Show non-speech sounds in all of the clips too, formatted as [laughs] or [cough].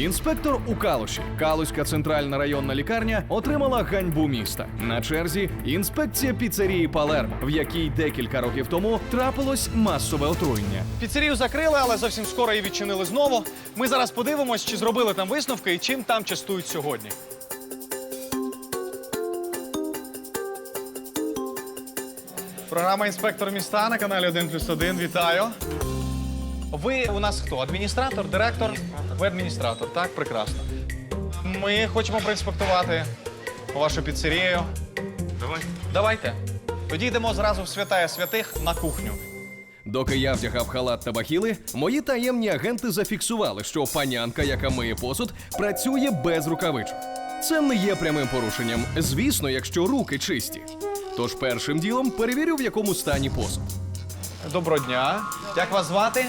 Інспектор у Калуші, Калуська центральна районна лікарня, отримала ганьбу міста. На черзі інспекція піцерії Палермо, в якій декілька років тому трапилось масове отруєння. Піцерію закрили, але зовсім скоро її відчинили знову. Ми зараз подивимось, чи зробили там висновки і чим там частують сьогодні. Програма інспектор міста на каналі 1 плюс 1. Вітаю. Ви у нас хто? Адміністратор, директор? Ви адміністратор, так? Прекрасно. Ми хочемо проінспектувати вашу піцерію. Давай. Давайте. Тоді йдемо зразу в святая святих на кухню. Доки я вдягав халат та бахіли, мої таємні агенти зафіксували, що панянка, яка миє посуд, працює без рукавичок. Це не є прямим порушенням, звісно, якщо руки чисті. Тож першим ділом перевірю, в якому стані посуд. Доброго дня. Як вас звати?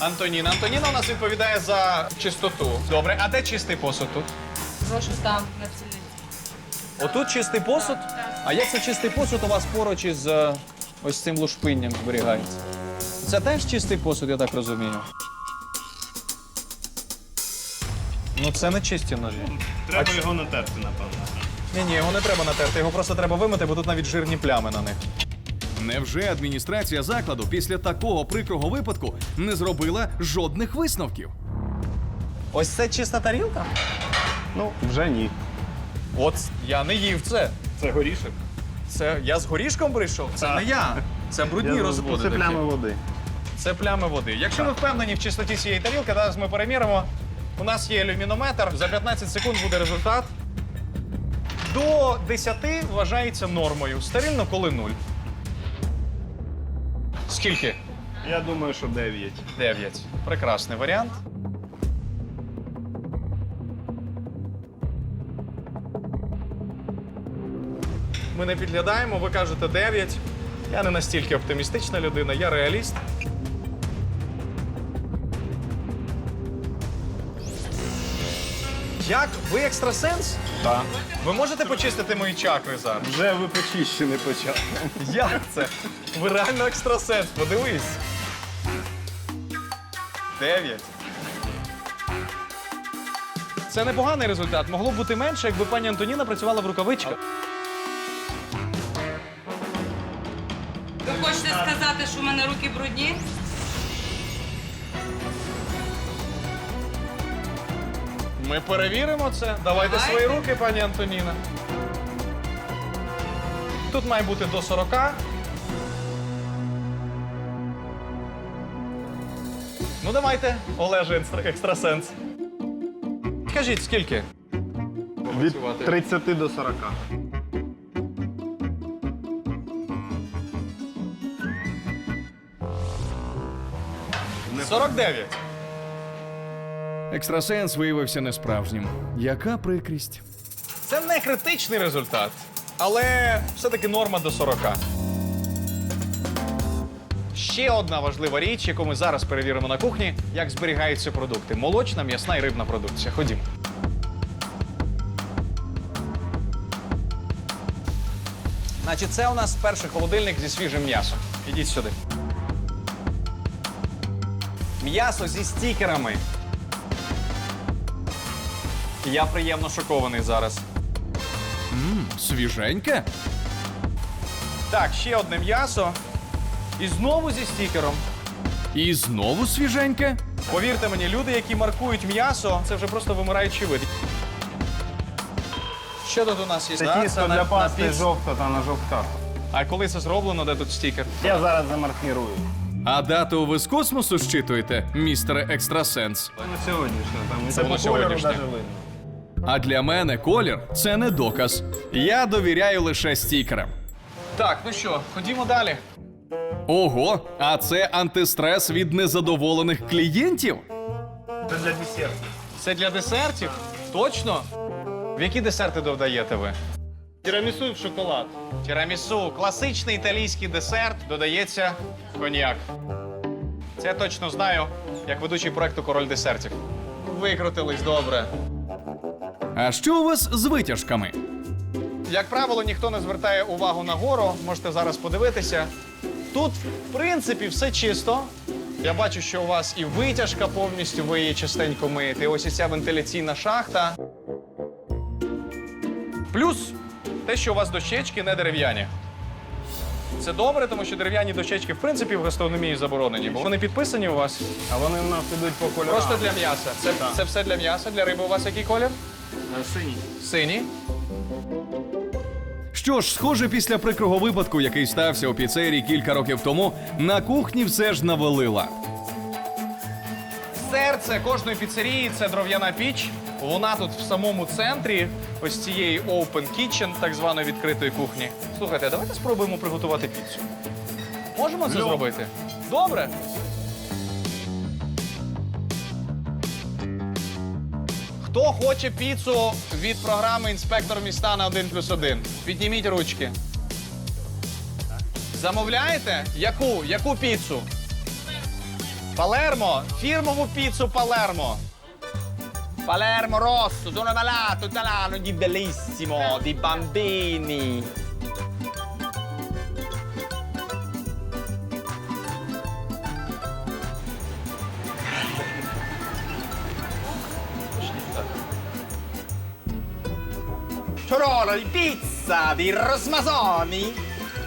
Антоніна. Антоніна у нас відповідає за чистоту. Добре, а де чистий посуд тут? Прошу там на стільниці. Отут чистий посуд. А як це чистий посуд у вас поруч із е, ось цим лушпинням зберігається? Це теж чистий посуд, я так розумію. Ну це не чисті ножі. Треба його натерти, напевно. Ні, ні, його не треба натерти, його просто треба вимити, бо тут навіть жирні плями на них. Невже адміністрація закладу після такого прикрого випадку не зробила жодних висновків? Ось це чиста тарілка? Ну, вже ні. От я не їв це. Це горішок. Це я з горішком прийшов? Це Так. не я. Це брудні Я розводи. Це такі. плями води. Це плями води. Якщо ви впевнені в чистоті цієї тарілки, зараз ми переміримо. У нас є люмінометр. За 15 секунд буде результат. До 10 вважається нормою. Стерильно, коли 0. Скільки? Я думаю, що 9. 9. Прекрасний варіант. Ми не підглядаємо, ви кажете 9. Я не настільки оптимістична людина, я реаліст. Як? Ви екстрасенс? Так. Ви можете почистити мої чакри зараз? Вже ви почищений почав. Як це? Ви реально екстрасенс, подивись. Дев'ять. Це непоганий результат. Могло б бути менше, якби пані Антоніна працювала в рукавичках. Ви хочете сказати, що в мене руки брудні? Ми перевіримо це. Давайте Давайте. свої руки, пані Антоніна. Тут має бути до 40. Ну, давайте, Олеже, екстра- екстрасенс. Скажіть, скільки? Від 30 до 40. – 49. Екстрасенс виявився несправжнім. Яка прикрість? Це не критичний результат, але все-таки норма до 40. Ще одна важлива річ, яку ми зараз перевіримо на кухні, як зберігаються продукти: молочна, м'ясна і рибна продукція. Ходімо. Значить, це у нас перший холодильник зі свіжим м'ясом. Ідіть сюди. М'ясо зі стікерами. Я приємно шокований зараз. Свіженьке? Так, ще одне м'ясо. І знову зі стікером. І знову свіженьке? Повірте мені, люди, які маркують м'ясо, це вже просто вимираючий вид. Що тут у нас є? Це Да, тісто для пасти піц- жовта та на жовтках. А коли це зроблено, де тут стікер? Я зараз замаркірую. А дату ви з космосу щитуєте, містере Екстрасенс? Це на сьогоднішнє. Там і Це по воно кольору сьогоднішнє. навіть видно. А для мене колір це не доказ. Я довіряю лише стікерам. Так, ну що, ходімо далі. Ого, а це антистрес від незадоволених клієнтів? Це для десерту. Це для десертів? Точно? В які десерти додаєте ви? Тірамісу в шоколад. Тірамісу класичний італійський десерт, додається коньяк. Це я точно знаю, як ведучий проекту Король десертів. Викрутились добре. А що у вас з витяжками? Як правило, ніхто не звертає увагу на гору. Можете зараз подивитися. Тут, в принципі, все чисто. Я бачу, що у вас і витяжка повністю, ви її частенько миєте. і Ось і ця вентиляційна шахта. Плюс те, що у вас дощечки не дерев'яні. Це добре, тому що дерев'яні дощечки, в принципі, в гастрономії заборонені, бо вони підписані у вас А вони в нас ідуть по кольорам. просто для м'яса. Це, Так. це все для м'яса. Для риби у вас який колір? Синій. Синій. Що ж, схоже, після прикрого випадку, який стався у піцерії кілька років тому, на кухні все ж навели лад. Серце кожної піцерії це дров'яна піч. Вона тут в самому центрі ось цієї open kitchen, так званої відкритої кухні. Слухайте, а давайте спробуємо приготувати піцу. Можемо це зробити? Добре. Хто хоче піцу від програми Інспектор міста на 1 плюс 1? Підніміть ручки. Замовляєте? Яку? Яку піцу? Палермо, фірмову піцу Палермо. Palermo rosso, sono malato, italiano, di bellissimo, di bambini. Ciorola di pizza, di rosmasoni,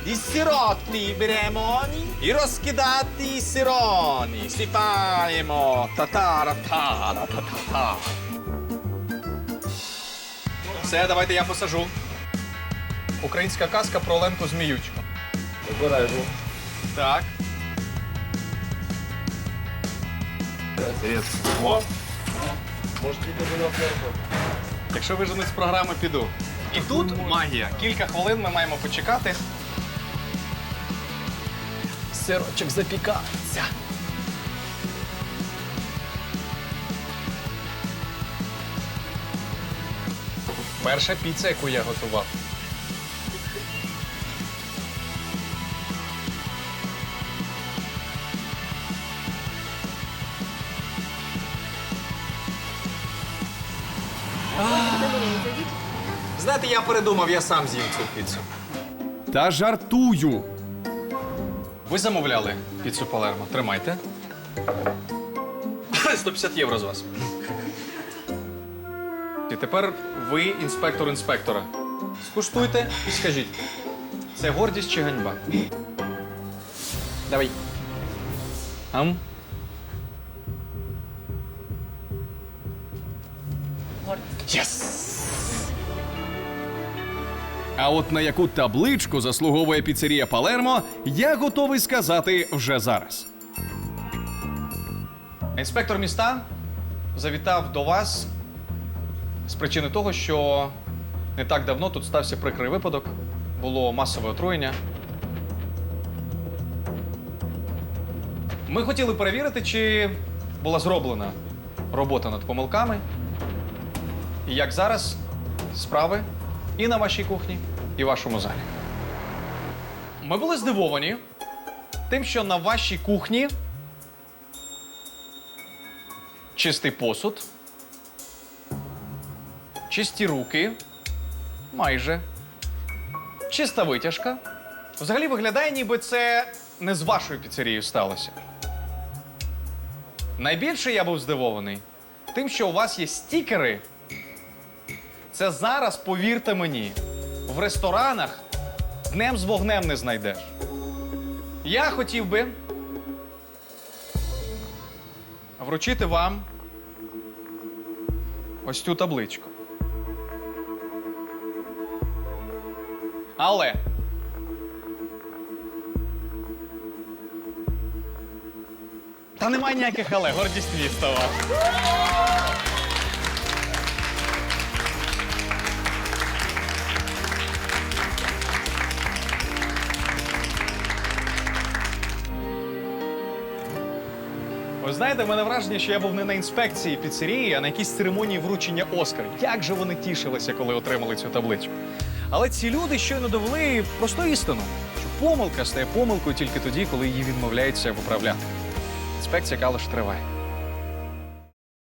di sirotti beremoni, i roschedati sironi, si paimo, татара тара та Все, давайте я посажу. Українська казка про Оленку Зміючку. Обережно. Так. О. Може, тільки буде флерко. Якщо виженуть з програми, піду. І тут магія. Кілька хвилин ми маємо почекати. Сирочок запікається. Перша піца, яку я готував. Знаєте, я передумав, я сам з'їм цю піцу. Та жартую. Ви замовляли піцу Палермо. Тримайте. [laughs] 150 євро з вас. І тепер ви інспектор інспектора. Скуштуйте і скажіть, це гордість чи ганьба? Давай. Ам? Єс! А от на яку табличку заслуговує піцерія Палермо, я готовий сказати вже зараз. Інспектор міста завітав до вас з причини того, що не так давно тут стався прикрий випадок, було масове отруєння. Ми хотіли перевірити, чи була зроблена робота над помилками. І як зараз справи і на вашій кухні, і в вашому залі. Ми були здивовані тим, що на вашій кухні чистий посуд, чисті руки, майже, чиста витяжка. Взагалі виглядає, ніби це не з вашою піцерією сталося. Найбільше я був здивований тим, що у вас є стікери. Це зараз, повірте мені, в ресторанах днем з вогнем не знайдеш. Я хотів би вручити вам ось цю табличку. Але та немає ніяких але, гордість міста Ви знаєте, в мене враження, що я був не на інспекції піцерії, а на якійсь церемонії вручення Оскар. Як же вони тішилися, коли отримали цю табличку. Але ці люди щойно довели просту істину, що помилка стає помилкою тільки тоді, коли її відмовляються виправляти. Інспекція калаш триває.